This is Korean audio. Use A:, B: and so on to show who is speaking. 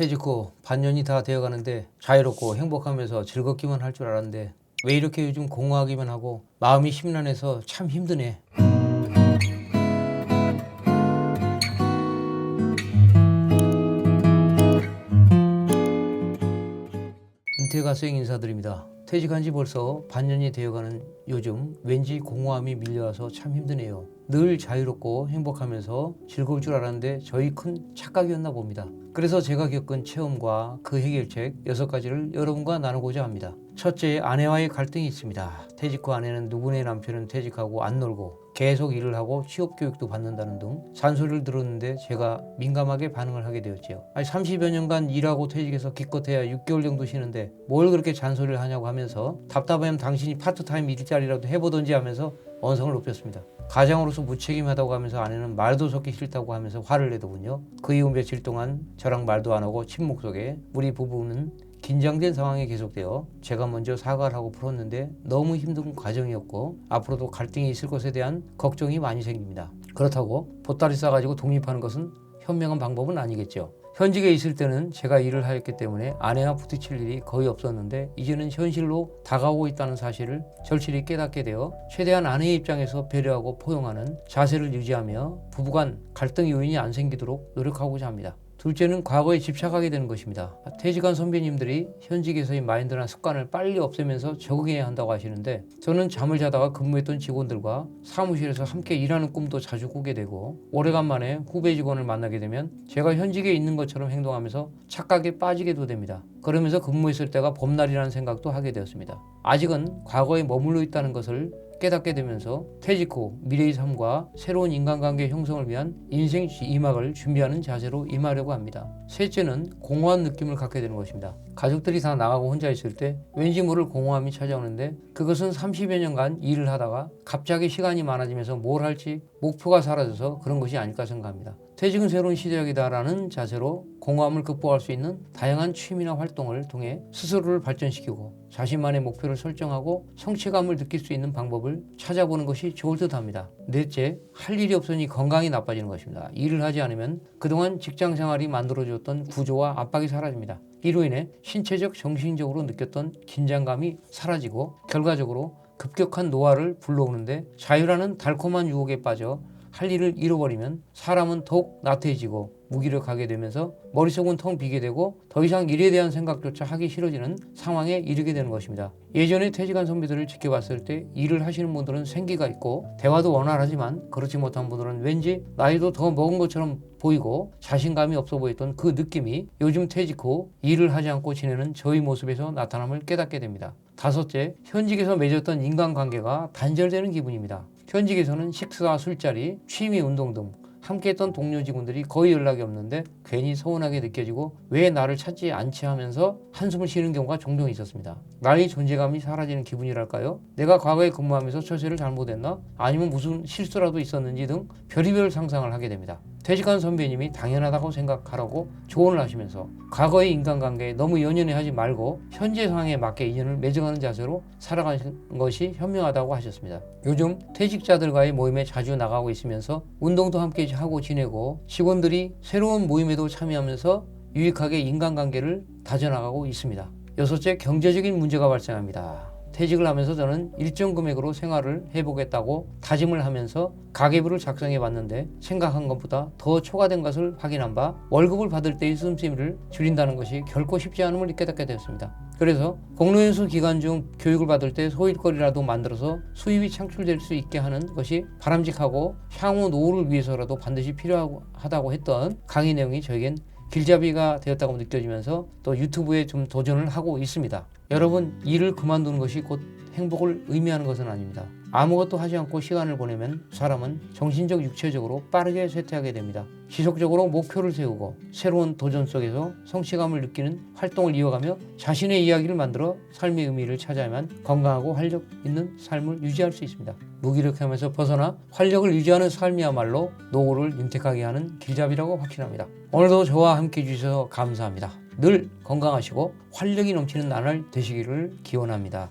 A: 퇴직 후 반년이 다 되어가는데 자유롭고 행복하면서 즐겁기만 할 줄 알았는데 왜 이렇게 요즘 공허하기만 하고 마음이 심란해서 참 힘드네. 은퇴 가 수행 인사드립니다. 퇴직한 지 벌써 반년이 되어가는 요즘 왠지 공허함이 밀려와서 참 힘드네요. 늘 자유롭고 행복하면서 즐거울 줄 알았는데 저희 큰 착각이었나 봅니다. 그래서 제가 겪은 체험과 그 해결책 여섯 가지를 여러분과 나누고자 합니다. 첫째, 아내와의 갈등이 있습니다. 퇴직 후 아내는 누구네 남편은 퇴직하고 안 놀고 계속 일을 하고 취업 교육도 받는다는 등 잔소리를 들었는데 제가 민감하게 반응을 하게 되었지요. 아니 30여 년간 일하고 퇴직해서 기껏해야 6개월 정도 쉬는데 뭘 그렇게 잔소리를 하냐고 하면서 답답하면 당신이 파트타임 일자리라도 해보던지 하면서 언성을 높였습니다. 가장으로서 무책임하다고 하면서 아내는 말도 섞기 싫다고 하면서 화를 내더군요. 그 이후 며칠 동안 저랑 말도 안 하고 침묵 속에 우리 부부는 긴장된 상황이 계속되어 제가 먼저 사과를 하고 풀었는데 너무 힘든 과정이었고 앞으로도 갈등이 있을 것에 대한 걱정이 많이 생깁니다. 그렇다고 보따리 싸가지고 독립하는 것은 현명한 방법은 아니겠죠. 현직에 있을 때는 제가 일을 하였기 때문에 아내와 부딪힐 일이 거의 없었는데 이제는 현실로 다가오고 있다는 사실을 절실히 깨닫게 되어 최대한 아내의 입장에서 배려하고 포용하는 자세를 유지하며 부부간 갈등 요인이 안 생기도록 노력하고자 합니다. 둘째는 과거에 집착하게 되는 것입니다. 퇴직한 선배님들이 현직에서의 마인드나 습관을 빨리 없애면서 적응해야 한다고 하시는데 저는 잠을 자다가 근무했던 직원들과 사무실에서 함께 일하는 꿈도 자주 꾸게 되고 오래간만에 후배 직원을 만나게 되면 제가 현직에 있는 것처럼 행동하면서 착각에 빠지게도 됩니다. 그러면서 근무했을 때가 봄날이라는 생각도 하게 되었습니다. 아직은 과거에 머물러 있다는 것을 깨닫게 되면서 퇴직 후 미래의 삶과 새로운 인간관계 형성을 위한 인생 이막을 준비하는 자세로 임하려고 합니다. 셋째는 공허한 느낌을 갖게 되는 것입니다. 가족들이 다 나가고 혼자 있을 때 왠지 모를 공허함이 찾아오는데 그것은 30여 년간 일을 하다가 갑자기 시간이 많아지면서 뭘 할지 목표가 사라져서 그런 것이 아닐까 생각합니다. 퇴직은 새로운 시작이다라는 자세로 공허함을 극복할 수 있는 다양한 취미나 활동을 통해 스스로를 발전시키고 자신만의 목표를 설정하고 성취감을 느낄 수 있는 방법을 찾아보는 것이 좋을 듯 합니다. 넷째, 할 일이 없으니 건강이 나빠지는 것입니다. 일을 하지 않으면 그동안 직장 생활이 만들어주었던 구조와 압박이 사라집니다. 이로 인해 신체적, 정신적으로 느꼈던 긴장감이 사라지고 결과적으로 급격한 노화를 불러오는데 자유라는 달콤한 유혹에 빠져 할 일을 잃어버리면 사람은 더욱 나태해지고 무기력하게 되면서 머릿속은 텅 비게 되고 더 이상 일에 대한 생각조차 하기 싫어지는 상황에 이르게 되는 것입니다. 예전에 퇴직한 선배들을 지켜봤을 때 일을 하시는 분들은 생기가 있고 대화도 원활하지만 그렇지 못한 분들은 왠지 나이도 더 먹은 것처럼 보이고 자신감이 없어 보였던 그 느낌이 요즘 퇴직 후 일을 하지 않고 지내는 저희 모습에서 나타남을 깨닫게 됩니다. 다섯째, 현직에서 맺었던 인간관계가 단절되는 기분입니다. 현직에서는 식사, 술자리, 취미, 운동 등 함께했던 동료 직원들이 거의 연락이 없는데 괜히 서운하게 느껴지고 왜 나를 찾지 않지 하면서 한숨을 쉬는 경우가 종종 있었습니다. 나의 존재감이 사라지는 기분이랄까요? 내가 과거에 근무하면서 처세를 잘못했나? 아니면 무슨 실수라도 있었는지 등 별의별 상상을 하게 됩니다. 퇴직한 선배님이 당연하다고 생각하라고 조언을 하시면서 과거의 인간관계에 너무 연연해 하지 말고 현재 상황에 맞게 인연을 맺어가는 자세로 살아가는 것이 현명하다고 하셨습니다. 요즘 퇴직자들과의 모임에 자주 나가고 있으면서 운동도 함께 하고 지내고 직원들이 새로운 모임에도 참여하면서 유익하게 인간관계를 다져나가고 있습니다. 여섯째, 경제적인 문제가 발생합니다. 퇴직을 하면서 저는 일정 금액으로 생활을 해보겠다고 다짐을 하면서 가계부를 작성해 봤는데 생각한 것보다 더 초과된 것을 확인한 바 월급을 받을 때의 씀씀이를 줄인다는 것이 결코 쉽지 않음을 깨닫게 되었습니다. 그래서 공로연수 기간 중 교육을 받을 때 소일거리라도 만들어서 수입이 창출될 수 있게 하는 것이 바람직하고 향후 노후를 위해서라도 반드시 필요하다고 했던 강의 내용이 저에겐 길잡이가 되었다고 느껴지면서 또 유튜브에 좀 도전을 하고 있습니다. 여러분 일을 그만두는 것이 곧 행복을 의미하는 것은 아닙니다. 아무것도 하지 않고 시간을 보내면 사람은 정신적 육체적으로 빠르게 쇠퇴하게 됩니다. 지속적으로 목표를 세우고 새로운 도전 속에서 성취감을 느끼는 활동을 이어가며 자신의 이야기를 만들어 삶의 의미를 찾아야만 건강하고 활력 있는 삶을 유지할 수 있습니다. 무기력함에서 벗어나 활력을 유지하는 삶이야말로 노후를 윤택하게 하는 길잡이라고 확신합니다. 오늘도 저와 함께 해주셔서 감사합니다. 늘 건강하시고 활력이 넘치는 나날 되시기를 기원합니다.